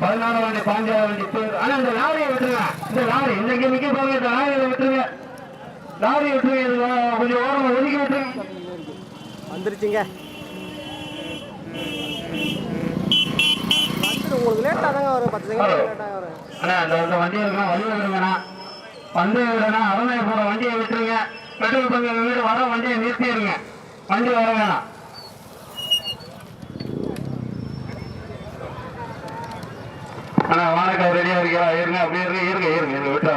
பதினாறு வண்டி பாஞ்சாறு வண்டி பேர் ஆனா இந்த லாரியை விட்டுருங்க. இந்த லாரி இன்னைக்கு நிக்க போங்க இந்த லாரியை விட்டுருங்க. லாரி விட்டுருங்க. கொஞ்சம் ஓரமா ஒதுக்கி விட்டுருங்க. வந்துருச்சுங்க. உங்களுக்கு லேட்டாக தாங்க வரும் பத்து செகண்ட் அண்ணா இந்த வண்டி இருக்கணும் வழி விடுங்கண்ணா வந்து விடணும் அரண்மனை போற வண்டியை விட்டுருங்க. பெட்ரோல் பங்கு வீடு வர வண்டியை நிறுத்திடுங்க. வண்டி வர வேணாம். அண்ணா வானக்கா ரெடியா இருக்கா இருங்க அப்படியே இருங்க இருங்க இருங்க இருங்க விட்டு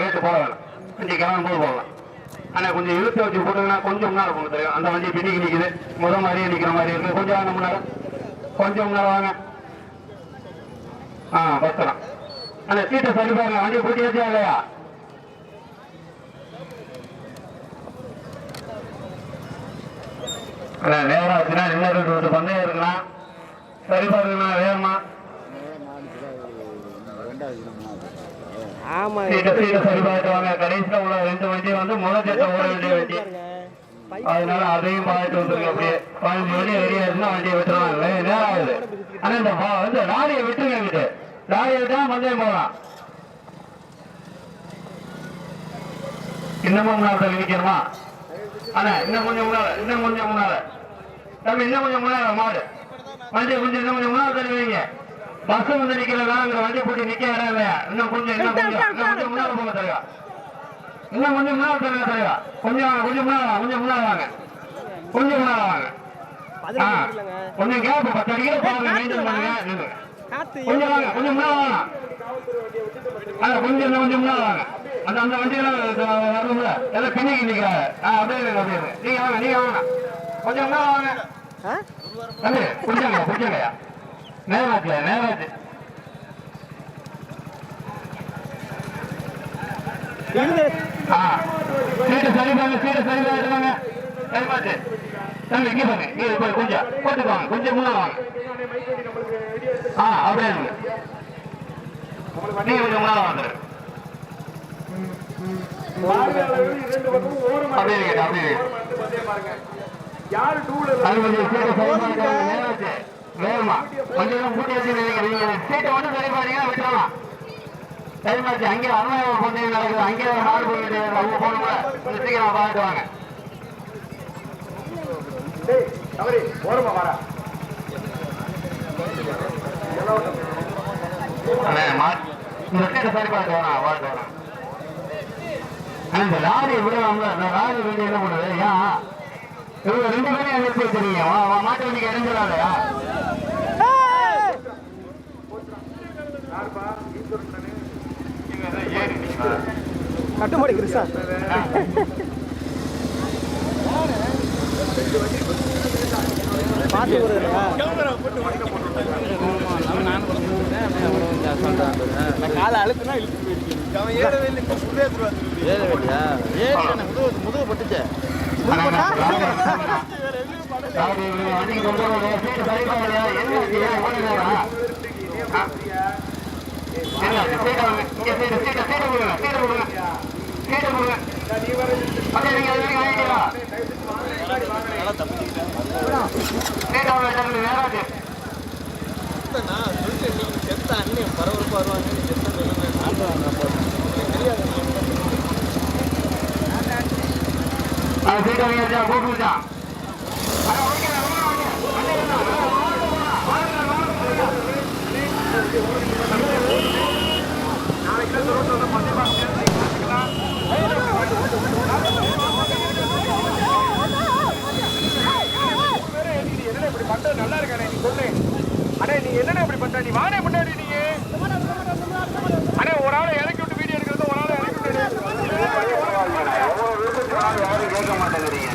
வீட்டு போட வேணாம் வண்டி கிளம்பும் போது போகலாம். அண்ணா கொஞ்சம் இழுத்து வச்சு போட்டுங்கன்னா கொஞ்சம் முன்னாடி போக தெரியும்? அந்த வண்டி பின்னிக்கு நிக்குது. முத மாதிரியே நிக்கிற மாதிரி இருக்கு. கொஞ்சம் வாங்க முன்னாடி கொஞ்சம் முன்னாடி வாங்க. ஆ பத்திரம் அந்த சீட்டை சரி பாருங்க. வண்டி பூட்டி வச்சா இல்லையா? அண்ணா, ஆச்சுன்னா வச்சுனா இன்னொரு ரெண்டு பந்தயம் இருக்கலாம். சரி பாருங்கண்ணா வேகமா. வாங்க கடைசியில் உள்ள ரெண்டு வண்டி வந்து முதல் சட்டை ஓட வேண்டிய வண்டி அதனால அதையும் பார்த்துட்டு வந்துருங்க அப்படியே பதினஞ்சு வண்டி ரெடியா இருந்தா வண்டியை விட்டுருவாங்க நேரம் ஆகுது ஆனா இந்த வந்து லாரியை விட்டுருங்க விட்டு லாரியை விட்டா போகலாம் இன்னமும் முன்னாடி நிக்கணுமா அண்ணா இன்னும் கொஞ்சம் முன்னால இன்னும் கொஞ்சம் முன்னால தம்பி இன்னும் கொஞ்சம் முன்னால மாடு. வண்டி கொஞ்சம் இன்னும் கொஞ்சம் முன்னால தள்ளி வைங்க. பஸ் வந்து நிக்கிறதா அங்க வண்டி போட்டு நிக்க இடம் இல்லையா? இன்னும் கொஞ்சம் இன்னும் கொஞ்சம் இன்னும் கொஞ்சம் முன்னால போங்க தலைவா. இன்னும் கொஞ்சம் முன்னால தருங்க தலைவா. கொஞ்சம் கொஞ்சம் முன்னால வாங்க, கொஞ்சம் முன்னால வாங்க. கொஞ்சம் முன்னால வாங்க. கொஞ்சம் கேப் பத்து அடிக்கிற பாருங்க மெயின்டைன் பண்ணுங்க கொஞ்சம் வாங்க கொஞ்சம் முன்னால வாங்க. கொஞ்சம் இன்னும் கொஞ்சம் முன்னால வாங்க. அந்த அந்த வண்டியெல்லாம் வரும்ல எல்லாம் பின்னிக்கு நிக்கிறாங்க ஆ அப்படியே அப்படியே. நீங்க வாங்க நீங்க வாங்க. கொஞ்சம் முன்னால வாங்க. ஆ? தம்பி இருந்து ஆ. சீட்டு சரி பாருங்க சீட்டு சரி பாருங்க சரி பாத்து தம்பி இங்க பாருங்க இங்க போய் கொஞ்சம் போட்டுக்குவாங்க கொஞ்சம் முன்னால வாங்க. ஆ அப்படியே இருங்க. நீங்க கொஞ்சம் முன்னால வாங்க. அப்படியே இருங்க அப்படியே இருங்க. யாரு டூல? வேகமா. கொஞ்சம் கூட்டி வச்சு நீங்க சீட்டை மட்டும் சரி பாருங்க விட்டுறலாம். சரிமாச்சு அங்கே பந்தயம் நடக்குது. அங்கே ஒரு போயிட்டு அவங்க போகணும்ல கொஞ்சம் சீக்கிரம் பார்த்துட்டு வாங்க. ஓரமா வாடா. இந்த லாரி விடலாம்ல இந்த லாரி வண்டி என்ன பண்ணுது? ஏன்? இவங்க ரெண்டு பேரும் வச்சிருக்கீங்க. வா, வா, மாட்டு வண்டிக்கு இறந்துடாதயா ஏறி நிற்கிறேன் கட்டுமாடி கிருஷ்ணா பார்த்து போடுறா காலை அழுத்துனா இழுத்து போயிருக்கு அவன் ஏறவே இல்லை இப்ப உள்ளே எடுத்துட்டு ஏற வேண்டியா ஏறி எனக்கு முதுகு முதுகு பட்டுச்சே? வண்டிக்கு செத்த அண்ணன் பரபரப்பா வருவாங்க நீ செத்த சொல்லுங்க அது சீட்டை வாங்கியாச்சா கூட்டு வச்சா என்னடா இப்படி பண்ற நல்லா இருக்கானே நீ சொல்லு அண்ணே நீ என்னடா இப்படி பண்ற நீ வானே முன்னாடி அண்ணே ஒரு ஆளை இறக்கி விட்டு வீடியோ எடுக்கிறது ஒரு ஆளை இறக்கி விட்டு யாரும் கேட்க மாட்டேங்கிறீங்க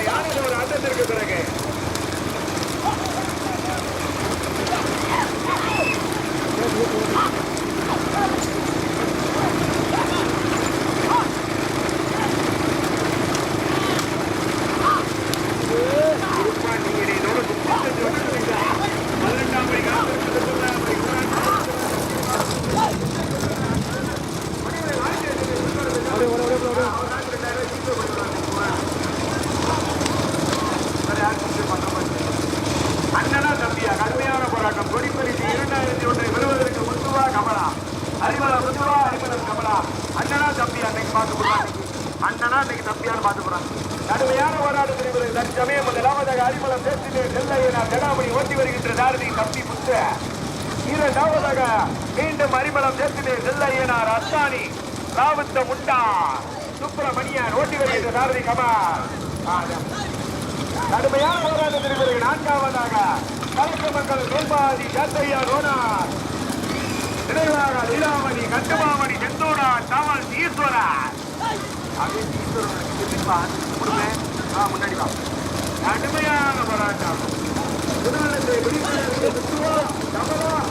யாரும் ஒரு ஆட்டத்திற்கு பிறகு மச்சானி ராவுத்த முண்டா சுப்பிரமணியன் ஓட்டி வருகின்ற சாரதி கமால். கடுமையான போராட்டத்தில் பிறகு நான்காவதாக கலக்க மக்கள் கோபாதி கத்தையா ரோனார் நிறைவாக லீலாமணி கட்டுமாமணி செந்தூரா தாமல் ஈஸ்வரா முன்னாடி கடுமையான போராட்டம். திருவண்ணத்தை விழிப்புணர்வு சந்தோஷம்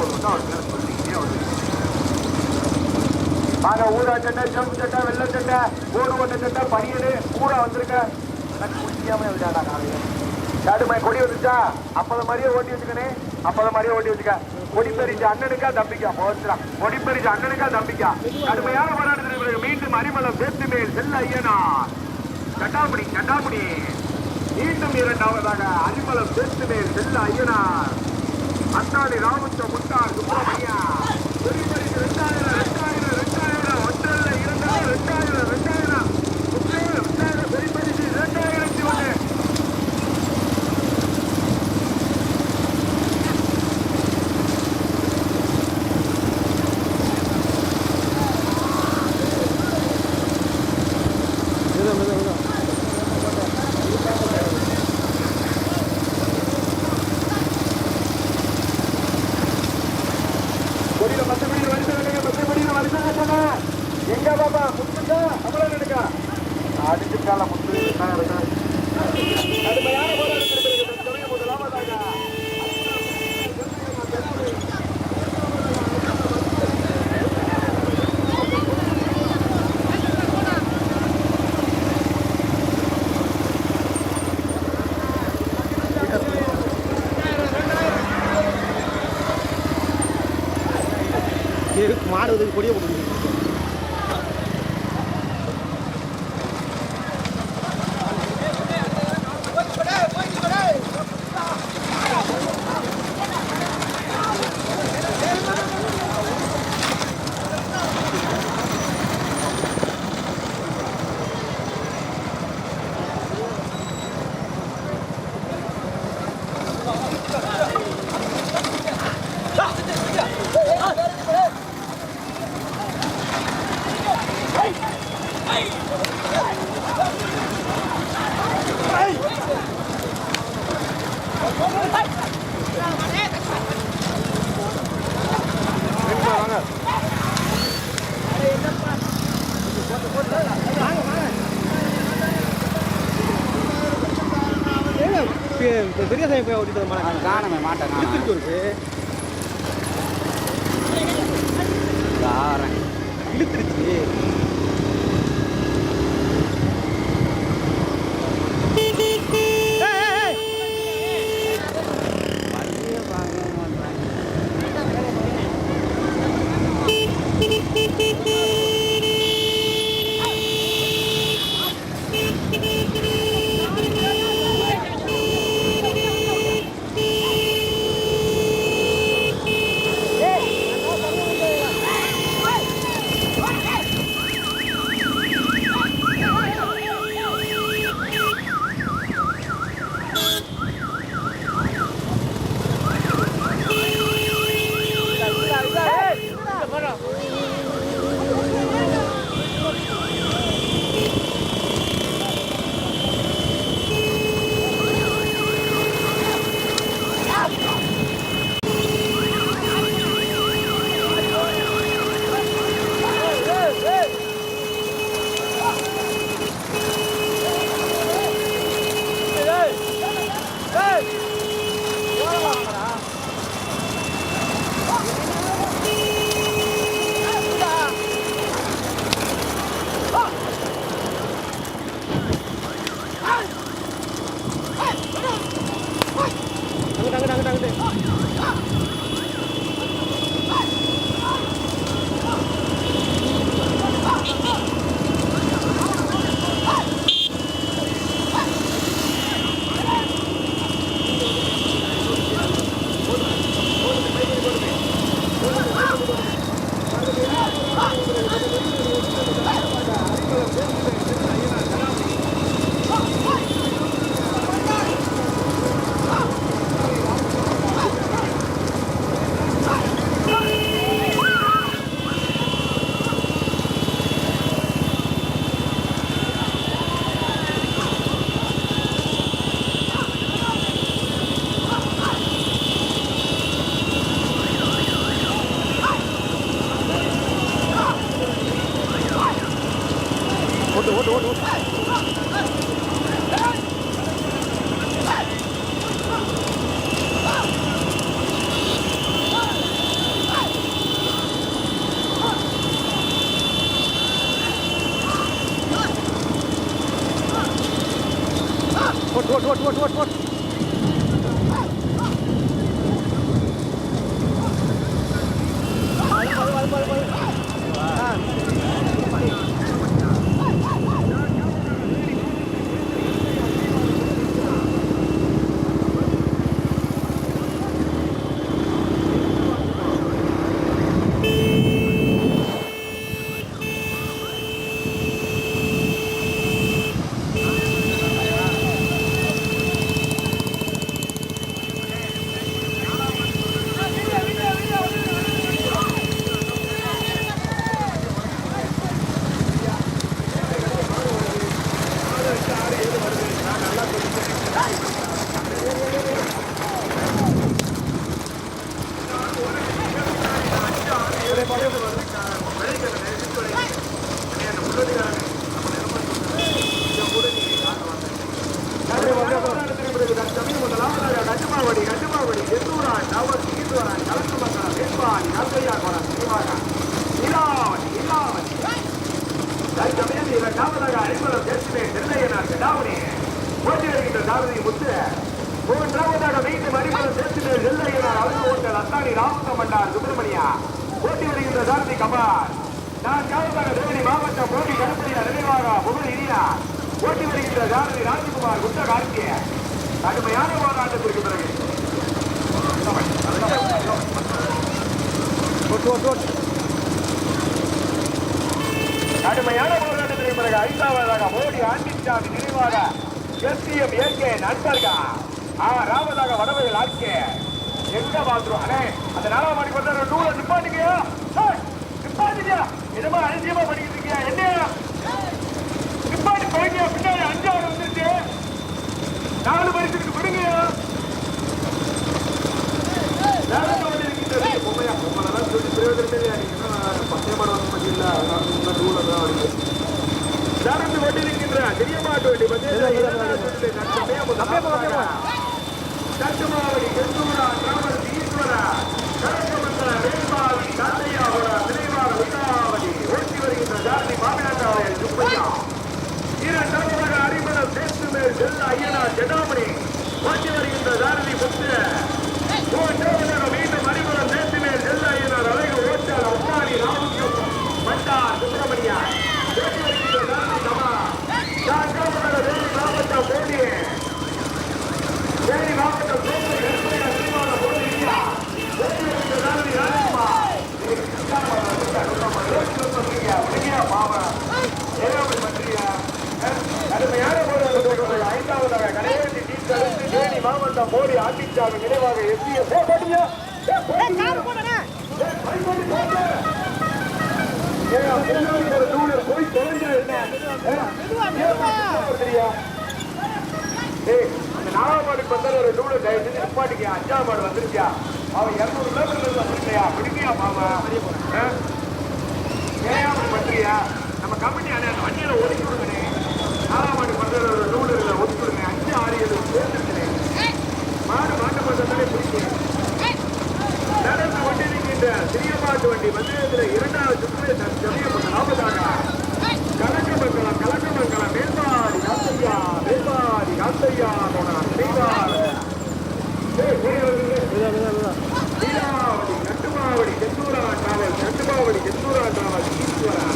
போடுவது அவள் பேர் சொல்லிக்கிட்டே அவள் ஆக ஊரா சட்டை செம்பு சட்டை வெள்ள சட்டை ஓடு ஓட்ட சட்டை பனியனு ஊரா வந்திருக்க. காலையில். கடுமை கொடி வந்துச்சா அப்பத மாதிரியே ஓட்டி வச்சுக்கணே அப்பத மாதிரியே ஓட்டி வச்சுக்க. கொடி பெரிச்சு அண்ணனுக்கா தம்பிக்கா? போச்சுடா. கொடி பெரிச்சு அண்ணனுக்கா தம்பிக்கா? கடுமையான போராட்டத்திற்கு மீண்டும் அரிமலம் சேர்த்து மேல் செல்ல ஐயனா. கட்டாமுடி கட்டாமுடி மீண்டும் இரண்டாவதாக அரிமலம் சேர்த்து மேல் செல்ல ஐயனார் அந்தாதி ராமச்ச முட்டா சுப்பிரமணியா ஒரு இது வேட்பாளர் கலந்து மக்கள வேட்பாளர் நல்லையா கூட தற்சமயம் இவர் காவலாக அனைவரும் பேசுமே திருநையனார் கடாவணி போட்டி வருகின்ற தாவதி முத்து மூன்றாவதாக மீண்டும் அறிமுகம் சேர்த்துமே நெல்லையனார் அருள் ஓட்டல் அத்தானி ராமகமண்டார் நான் காவலாக தேனி மாவட்டம் போட்டி கடுப்படியா நினைவாக புகழ் இரியா போட்டி வருகின்ற தாரதி ராஜ்குமார் குத்த கார்த்திய கடுமையான போராட்டத்திற்கு பிறகு கடுமையான போராட்டத்திற்கு பிறகு ஐந்தாவதாக மோடி ஆண்டிச்சாமி நினைவாக எஸ்டிஎம் ஏகே நண்பர்களா. ராமதாக வடவையில் ஆட்கே எங்க பாத்துரும் அண்ணே? அந்த நாலாம் மணிக்கு வந்து நூலை நிப்பாட்டுக்கியா நிப்பாட்டுக்கியா என்னமா அலட்சியமா பண்ணிக்கிட்டு இருக்கியா என்ன நிப்பாட்டு பின்னாடி அஞ்சாவது வந்துருச்சு நாலு பரிசுக்கு விடுங்கயா வேலைக்கு வந்து இருக்கின்றது பொம்மையா பொம்மைலாம் சொல்லி பிரயோஜனமே இல்லையா நீங்க பச்சையமான வந்து மட்டும் இல்ல அதனால முன்ன ரூல் தான் அவருக்கு நடந்து கொண்டிருக்கின்ற தெரிய மாட்டு வண்டி வந்து பாண்டிச்சாமி நினைவாக எஸ்டிய போட்டியா? போய் தொலைஞ்சா என்ன அந்த நாலாம் மாடுக்கு வந்தாலும் ஒரு டூல தயவு செஞ்சு நிப்பாட்டிக்க. அஞ்சாம் மாடு வந்துருச்சியா? அவன் இருநூறு கிலோமீட்டர் வந்திருக்கையா பிடிக்கையா மாமா? ஏன் அப்படி பண்றியா? நம்ம கமிட்டி அண்ணே அந்த வண்டியில ஒதுக்கி விடுங்கண்ணே. நாலாம் மாடு வந்தாலும் ஒரு இல்ல ஒதுக்கி விடுங்க. அஞ்சு ஆறு ஏழு சேர்ந்துருக்கனே மாடு மாட்டு பண்றதாலே பிடிக்கும் நடந்து கொண்டிருக்கின்ற சிறிய மாட்டு வண்டி வந்து இதுல இரண்டாவது சுற்று ஜமியப்பட்ட நாற்பதாக கலக்கமங்கலம் கலக்கமங்கலம் மேல்பாடி காத்தையா மேல்பாடி காத்தையா போனார் செய்வார் லீலாவதி செந்தூரா காவல் கட்டுமாவடி செந்தூரா காவல் ஈஸ்வரா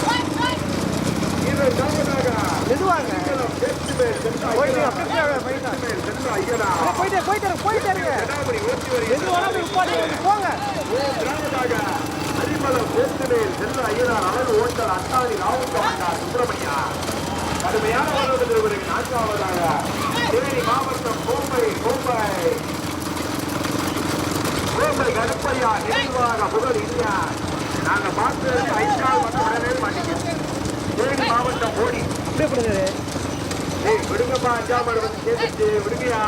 இது தாமதாக மெதுவாங்க. போயிட்டு போயிட்டா போயிட்டே போயிட்டே இருங்க போய் போங்க திராவிடாக அரிமலம் செல்ல ஐயனார் அழகு ஓட்டல் அத்தாதி ராவுக்கமண்டா சுப்பிரமணியா கடுமையான வருவதற்கு நான்காவதாக தேனி மாவட்டம் கோம்பை கோம்பை கோம்பை கருப்பையா நினைவாக புகழ் இல்லையா நாங்க பார்த்து ஐந்தாள் வந்து உடனே மாட்டீங்க தேனி மாவட்டம் ஓடி எப்படி விடுங்கப்பா அஞ்சாம் வந்து கேட்டுச்சு விடுங்கயா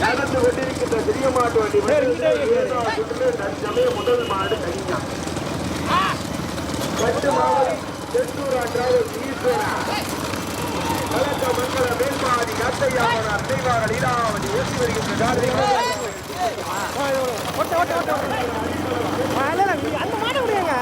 நடந்து கொண்டிருக்கின்ற பெரிய மாட்டு வண்டி தற்சமயம் முதல் மாடு கழிஞ்சான் பட்டு மாவடி செந்தூரா டிராவல் ஈஸ்வரா கலக்க மங்கள மேல்பாடி கத்தையாவன அத்தைவாக லீலாவதி ஏற்றி வருகின்ற அந்த மாட விடுங்க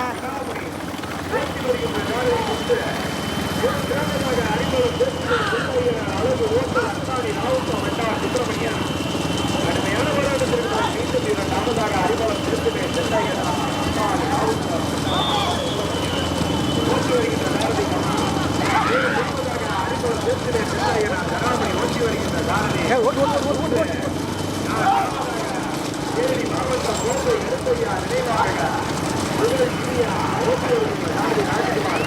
நினைவாக புகழ் இந்தியா ஓட்டி வருகின்ற சாரதி ராஜகுமார்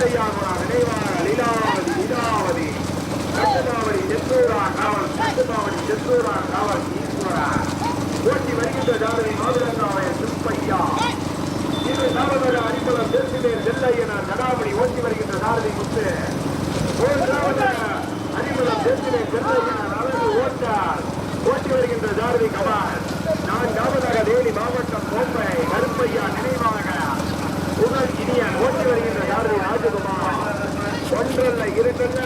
மாவட்டம் கலக்கமங்கலம் லீலாவதி லீலாவதி கட்டுமாவடி செந்தூரா காவல் கட்டுமாவடி காவல் ஈஸ்வரா. ஓட்டி வருகின்ற சுப்பையா இது நாவலக அடிமலம் தெற்குமேல் செல்லையனார் ஜடாமணி ஓட்டி வருகின்ற சாரதி முத்து. அறிமுகம் அடிமலம் தெற்குமேல் அழகு ஓட்டார். ஓட்டி வருகின்ற ஜாரதி கபா நான்காவதாக தேனி மாவட்டம் கோம்பை கருப்பையா நினைவாக புகழ் இனியன் ஓட்டி வருகின்ற சாரதி ராஜகுமார் இரண்டல்ல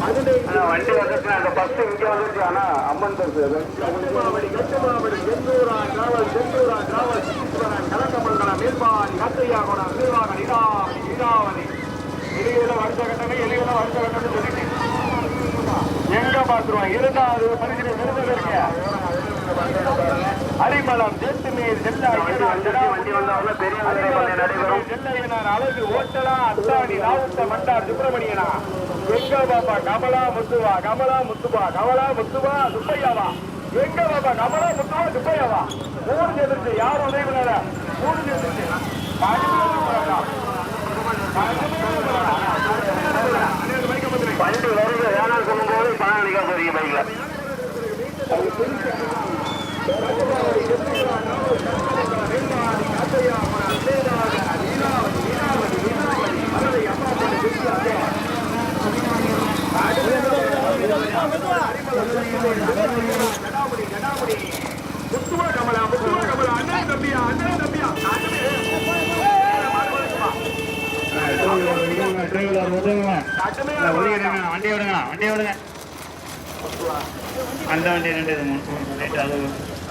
பதினைந்து வண்டி வந்துச்சு அந்த பஸ் இங்க வந்துச்சு. ஆனா அம்மன் பஸ் கட்டுமாவடி கட்டுமாவடி செந்தூரா காவல் செந்தூரா காவல். ஈஸ்வரன் கலக்கமங்கலம் மேல்பாடி காத்தையாகுணம் நிர்வாக நிலாவதி நிலாவதி எலிகள வருஷ கட்டணம் எலிகள வருஷ கட்டணம் சொல்லிட்டு. எங்க பாத்துருவான் இரண்டாவது பரிசு விருதுகளுக்கு அரிமளம் தேத்து நீர் வண்டி வந்தவங்க பெரிய குதிரை பந்தயம் நடைபெறும் அழகு ஓட்டலா அத்தாடி ராவுத்த மண்டார் சுப்பிரமணியனா எங்க பாப்பா கமலா முத்துவா கமலா முத்துவா கமலா முத்துவா சுப்பையாவா எங்க பாப்பா கமலா முத்துவா சுப்பையாவா மூணு சேர்ந்துருச்சு யாரும் உதவி மூணு பத்திரிக்கை. வண்டி வருது வேணாம் சொல்லும்போது பணம் அடிக்க போறீங்க பைக்ல கமலா கமலா வண்டி விடுங்க வண்டி விடுங்க அந்த வண்டி ரெண்டு இது மூணு ரைட்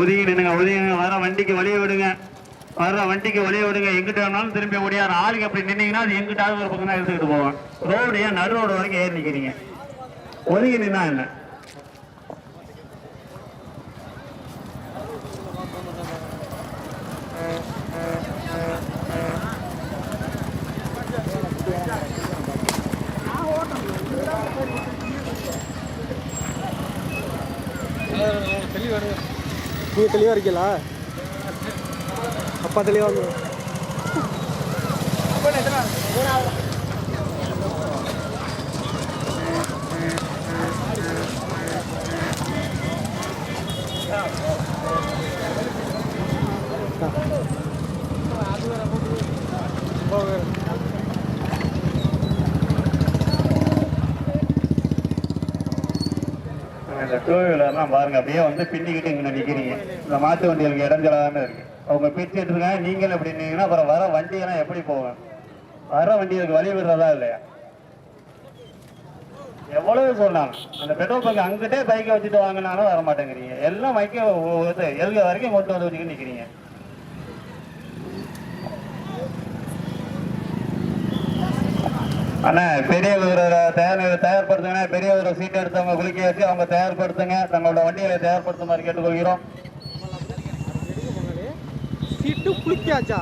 ஒதுங்கி நின்னுங்க ஒதுங்க வர வண்டிக்கு வழிய விடுங்க. வர்ற வண்டிக்கு வழிய விடுங்க. எங்கிட்ட வேணாலும் திரும்பி முடியாது ஆளுக்கு அப்படி நின்னீங்கன்னா அது எங்கிட்டாவது ஒரு பக்கம் தான் எடுத்துக்கிட்டு போவோம். ரோடு ஏன் நடு ரோடு வரைக்கும் ஏறி நிற்கிறீங்க ஒதுங்கி நின்னா என்ன நீங்கள் தெளிவாக இருக்கீங்களா? அப்பா தெளிவாக இருக்காருன்னா பாருங்க அப்படியே வந்து பின்னிக்கிட்டு இங்கே நிற்கிறீங்க இந்த மாட்டு வண்டிகளுக்கு இடைஞ்சலாக இருக்கு அவங்க பிரிச்சுட்டு இருக்காங்க நீங்களும் இப்படி நின்னீங்கன்னா அப்புறம் வர வண்டியெல்லாம் எப்படி போகும் வர வண்டிகளுக்கு வழி விடுறதா இல்லையா எவ்வளவு சொன்னாங்க அந்த பெட்ரோல் பங்க் அங்கிட்டே பைக்கை வச்சுட்டு வாங்கினாலும் வர மாட்டேங்கிறீங்க எல்லாம் வைக்க இது எழுக வரைக்கும் கொண்டு வந்து வச்சுக்கிட்டு நிற்கிறீங்க அண்ணா பெரியவர் தயார் தயார்படுத்துங்க பெரியவர் சீட் எடுத்தவங்க குளிக்க வச்சு அவங்க தயார்படுத்துங்க. தங்களோட வண்டிகளை தயார்படுத்துமாறு கேட்டுக்கொள்கிறோம். சீட்டு குளிக்காச்சா